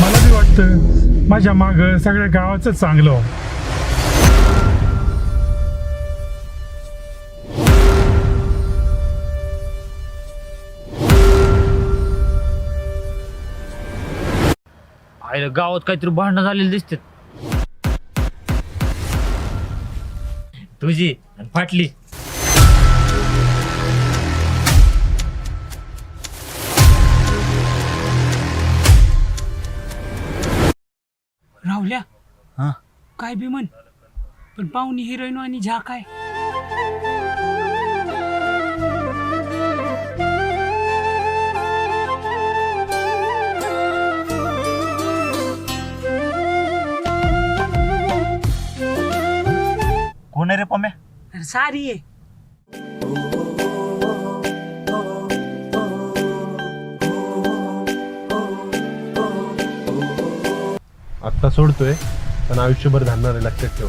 वाटतं माझ्या माग सगळ्या गावाचं चांगलं हो. आईला गावात काहीतरी भांडणं झालेली दिसते तुझी आणि फाटली राहुल्या हा? काय बी म्हण. पण पाहुणी हिरोईन आणि झा काय? कोण आहे रे पम्या? अरे सारी आहे. आत्ता सोडतोय पण आयुष्यभर धाडणार आहे लक्षात ठेव.